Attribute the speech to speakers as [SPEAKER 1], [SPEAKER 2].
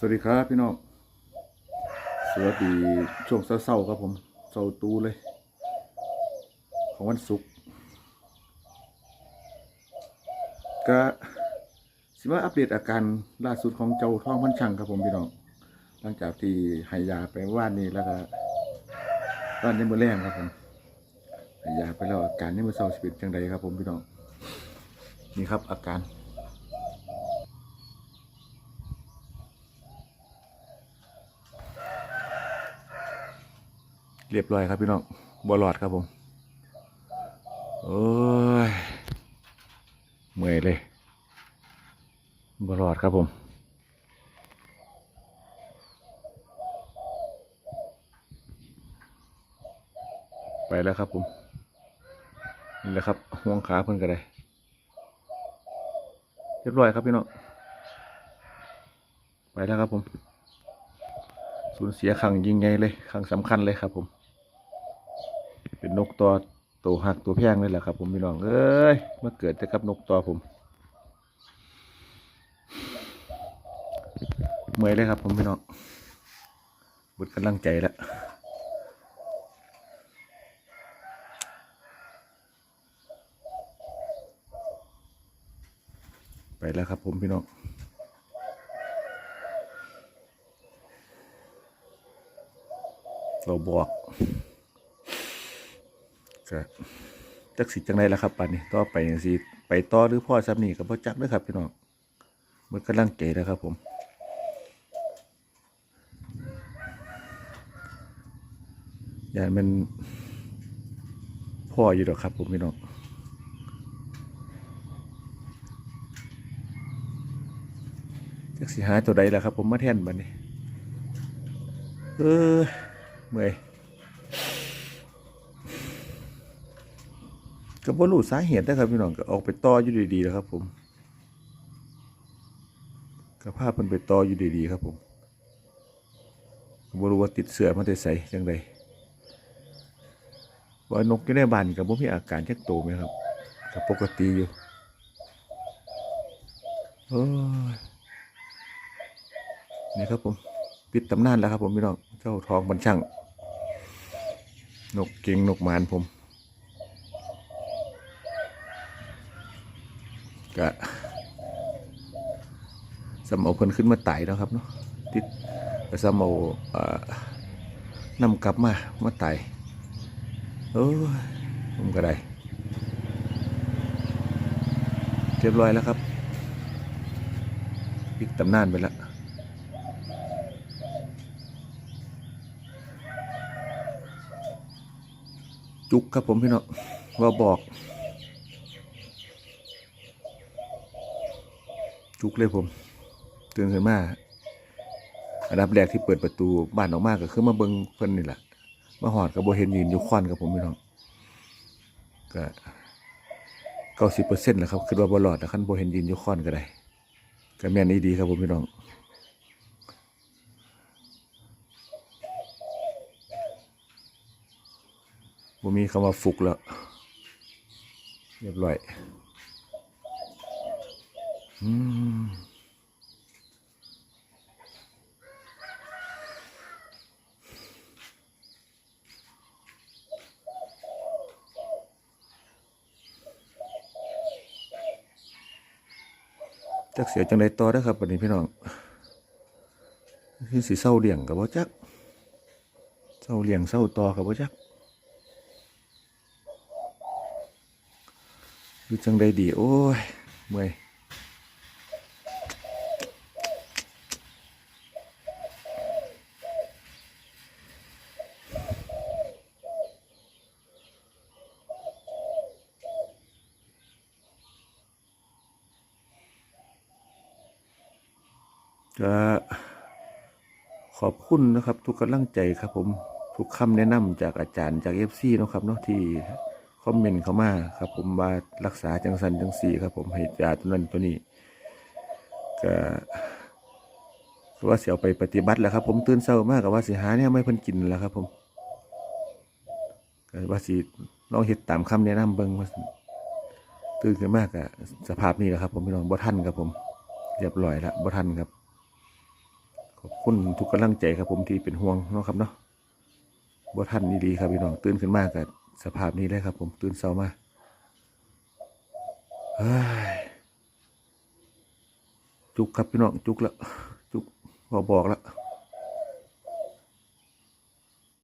[SPEAKER 1] สวัสดีครับพี่น้อง สวัสดีช่วงเศร้าๆครับผมเศร้าตูเลย ของวันศุกร์ก็สิว่าอัปเดตอาการล่าสุดของเจ้าท้องพันช่างครับผมพี่น้อง หลังจากที่หายาไปว่านนี้แล้วก็ตอนนี้มือแรงครับผมหายาไปแล้วอาการนี่มือเศร้าสิเป็นจังใดครับผมพี่น้อง นี่ครับอาการ เรียบร้อยครับพี่น้องบอลอดครับผมโอ้ยเมื่อยเลยบอลอดครับผมไปแล้วครับผมนี่แหละครับห่วงขาเพิ่นก็ได้เรียบร้อยครับพี่น้องไปแล้วครับผมสูญเสียครั้งยิ่งใหญ่เลยครั้งสำคัญเลยครับผม เป็นนกตัวตัวหักตัวแพงเลยแหละครับ ผมพี่น้องเอ้ยมาเกิดแต่กับนกตัวผมเมื่อยเลยครับ ผมพี่น้องบุดกำลังใจแล้วไปแล้วครับ ผมพี่น้องเราบอก ก็จักสิจังไรแล่ะครับปันนี้ต่อไปจังสิไปต่อหรือพ่อซ้ำนี่กับพ่อจักด้วยครับพี่น้องมันกำลังเก๋แล้วครับผมอย่ามันพ่ออยู่ดอกครับผมพี่น้องจักสิหาตัวใดล่ะครับ ผมมาแทนบันนี้ เออเมื่อย ก็บ่รู้สาเหตุนะครับพี่น้องก็ออกไปต่ออยู่ดีๆแล้วครับ ผมก็พาเพิ่นไปต่ออยู่ดีๆครับผมบ่รู้ว่าติดเสือมาแต่ไสจังไดว่านกอยู่ในบ้านก็บ่มีอาการจักโตไหมครับก็ปกติอยู่โอ้ยนี่ครับผมปิดตำนานแล้วครับผมพี่น้องเจ้าทองบันช่างนกเก่งนกหมานผม กะสำเอาเพิ่นขึ้นมาไต่แล้วครับเนาะติดสำเอานำกลับมามาไต่โอ้ยผมก็ได้เรียบร้อยแล้วครับปิดตำนานไปแล้วจุกครับผมพี่น้องว่าบอก จุกเลยผมตื่นขึ้นมาอันดับแรกที่เปิดประตูบ้านออกมาก็คือมาเบิงเพิ่นนี่แหละมาหอดกับโบเห็นยืนอยู่ควันกับผมพี่น้องก็เก้าสิบเปอร์เซ็นต์แหละครับคือว่าบอลอดนะคันโบเห็นยืนอยู่ควันก็ได้ก็แม่นี้ดีครับผมพี่น้องบ่มีคำว่าฟุกแล้วเรียบร้อย อืมจักเสียจังไดต่อได้ครับวันนี้พี่น้องคือสิเศร้าเลี้ยงกับบ่จักเศร้าเลี้ยงเศร้าต่อกับบ่จักดูจังได้ดี โอ้ยเมื่อย ก็ขอบคุณนะครับ ทุกกำลังใจครับ ผมทุกคำแนะนำจากอาจารย์จากเอฟซีนะครับเนาะที่คอมเมนต์เข้ามาครับ ผมว่ารักษาจังสันจังสี่ครับ ผมให้ยาตัวนั้นตัวนี้ก็ว่าเสียไปปฏิบัติแหล้วครับ ผมตื่นเช้ามากกับว่าสิหาเนี่ยไม่พิ่นกินแล้วครับ ผมก็ว่าสิลองเฮ็ดตามคำแนะนำเบิ่งว่าตื่นขึ้นมากอะสภาพนี้แหละครับ ผมพี่น้องบ่ทันครับผมเรียบร้อยแล้วบ่ทันครับ อบคุณทุกกำลังใจครับผมที่เป็นห่วงเนาะครับเนาะบ่ทันนี่ดีครับพี่น้องตื่นขึ้นมากกับสภาพนี้เลยครับ ผมตื่นเศร้ามาเฮ้ยจุกครับพี่น้องจุกแล้วจุกพอบอกแล้ว